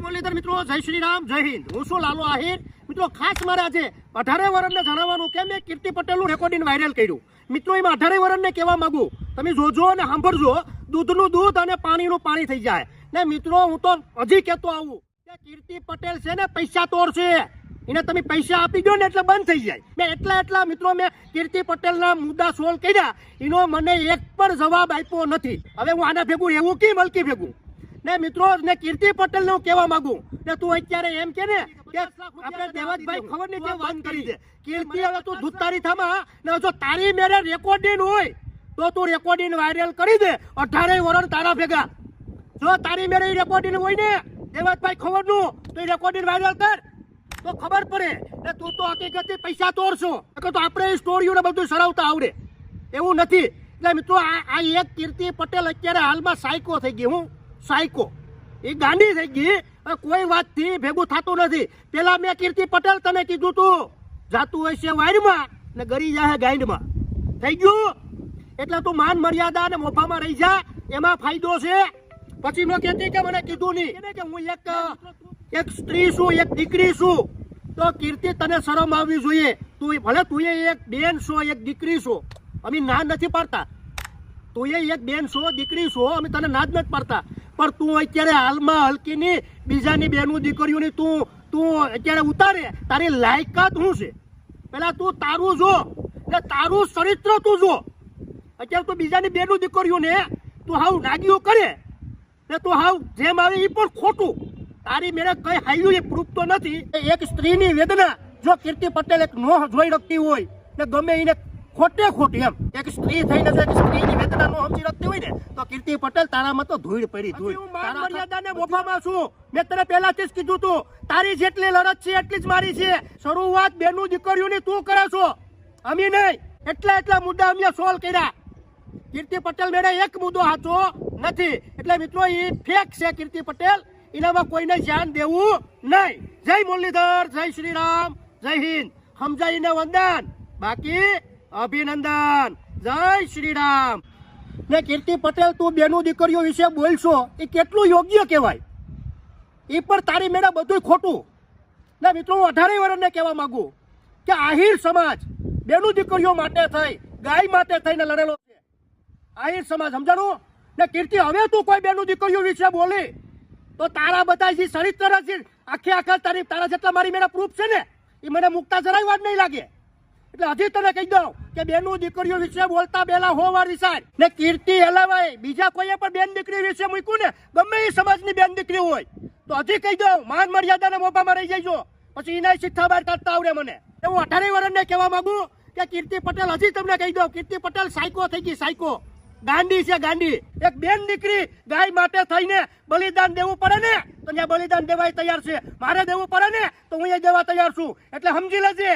મુરલીધર મિત્રો, જય શ્રી રામ જય હિન્દ. હું શું લાલો આહિર. મિત્રો, ખાસ મારે આજે અઢારે વર્ષને જણાવવાનું કે મેં કીર્તિ પટેલનું રેકોર્ડિંગ વાયરલ કર્યું. મિત્રો, એમાં અઢારે વર્ષને કહેવા માંગુ. તમે જોજો અને સાંભળજો. દૂધનું દૂધ અને પાણીનું પાણી થઈ જાય. ને મિત્રો, હું તો હજી કહેતો આવું કે કીર્તિ પટેલ છે ને, પૈસા તોર છે. એને તમે પૈસા આપી દો ને, એટલે બંધ થઈ જાય. મેં એટલા એટલા મિત્રો, મેં કીર્તિ પટેલના મુદ્દા સોલ્વ કર્યા. એનો મને એક પણ જવાબ આપ્યો નથી. હવે હું આના ભેગું એવું કે મલકી ભેગું? ને મિત્રો, ને કીર્તિ પટેલ ને હું કહેવા માંગુ. ને તું અત્યારે એમ કે ને કે આપણે દેવાજભાઈ ખબર નહીં તે વાત કરી છે. કીર્તિ હવે તું ધુતારી થામા, ને જો તારી મેરે રેકોર્ડિંગ હોય, તો તું રેકોર્ડિંગ વાયરલ કરી દે. અઢારે વરણ તારા ભેગા. જો તારી મેરે રેકોર્ડિંગ હોય ને દેવાજભાઈ ખબરનું, તો રેકોર્ડિંગ વાયરલ કર. તો ખબર પડે. ને તું તો હકીકતે પૈસા તોડશો. તો આપણે સ્ટોરીઓ ને બધું સરાવતા આવડે. એવું નથી. એટલે મિત્રો, આ એક કીર્તિ પટેલ અત્યારે હાલમાં સાયકો થઈ ગઈ. હું સાયકો. એ ગાંડી થઈ ગઈ. કોઈ કોઈ વાતથી ભેગું થતું નથી. પેલા મેં કીર્તિ પટેલ તને કીધું તું. જાતું હોય છે વાયરમાં ને ગરી જાય ગાઈડમાં થઈ ગયું? એટલે તું માન મર્યાદા ને મોફામાં રહી જા. એમાં ફાયદો છે. પછી મેં કહેતી કે મને કીધું નહીં. એને કે હું એક એક સ્ત્રી છું, એક દીકરી છું. તો કીર્તિ તને શરમ આવવી જોઈએ. તું ભલે તું એક બેન છો, એક દીકરી છો. અમે ના નથી પાડતા. તું એક બેન છો, દીકરી છો. અમે તને ના જ નથી પાડતા. પણ તું અત્યારે હાલમાં હલકીની બીજાની બેનું દીકરીઓની તું તું અત્યારે ઉતારે. તારી લાયકાત શું છે? પેલા તું તારું જો, એટલે તારું ચરિત્ર તું જો. અત્યારે તું બીજાની બેનું દીકરીઓને તું હાવ નાગીઓ કરે. ને તું હાવ જેમ આવે એ પણ ખોટું. તારી મેળે કઈ હાયું એ પ્રૂફ તો નથી. એક સ્ત્રીની વેદના જો કીર્તિ પટેલ એક નો જોઈ શકતી હોય, ને ગમે એને ખોટે ખોટી એમ. એક સ્ત્રી થઈને જો એક સ્ત્રીની વેદના નો સમજી શકતી હોય ને તો કીર્તિ પટેલ તારામાં તો ધૂળ પડી ધૂળ. તારા મર્યાદાને મોફામાં છું. મેં તને પહેલાથી જ કીધું તું તારી જેટલી લડત છે એટલી જ મારી છે. શરૂઆત બેનું દીકરીઓની તું કરે છો. અમે નહીં. એટલા એટલા મુદ્દા અમે સોલ્વ કર્યા. કીર્તિ પટેલ મેળે એક મુદ્દો સાચો નથી. એટલે મિત્રો એ ફેક છે કીર્તિ પટેલ. એનામાં કોઈને ધ્યાન દેવું નહીં. જય મુરલીધર જય શ્રી રામ જય હિન્દ. સમજાઈને વંદન. બાકી અભિનંદન. જય શ્રી રામ ને કીર્તિ પટેલ, તું બેનું દીકરીઓ વિશે બોલશો, એ કેટલું યોગ્ય કહેવાય? એ પણ તારી મેળે બધું ખોટું. ને મિત્રો, હું અઢારે વર્ષને કહેવા માંગુ કે આહિર સમાજ બેનું દીકરીઓ માટે થઈ, ગાય માટે થઈને લડેલો છે. આહિર સમાજ, સમજાણું? ને કીર્તિ, હવે તું કોઈ બેનું દીકરીઓ વિશે બોલી, તો તારા બધા જે ચરિત્ર છે, આખે આખા તારી તારા જેટલા મારી મેળા પ્રૂફ છે ને, એ મને મુકતા જરાય વાત નહીં લાગે. એટલે હજી તને કહી દઉં કે બેનું દીકરીઓ વિશે બોલતા બેલા હો વાર વિચાર ને કીર્તિ હેલાવાય. બીજા કોઈએ પણ બેન દીકરી વિશે મૂક્યું ને, ગમે એ સમાજની બેન દીકરી હોય. તો હજી કહી દઉં, માન મર્યાદાને મોભામાં રહી જઈજો પછી એના શિક્ષા બહાર કાઢતા આવડે મને. હું અઢારે વર્ષને કહેવા માંગુ કે કીર્તિ પટેલ, હજી તમને કહી દઉં, કીર્તિ પટેલ સાયકો થઈ ગઈ, સાયકો. ગાંડી છે, ગાંડી. એક બેન દીકરી ગાય માટે થઈને બલિદાન દેવું પડે ને, તો ત્યાં બલિદાન દેવાય તૈયાર છે. મારે દેવું પડે ને, તો હું એ દેવા તૈયાર છું. એટલે સમજી લેજે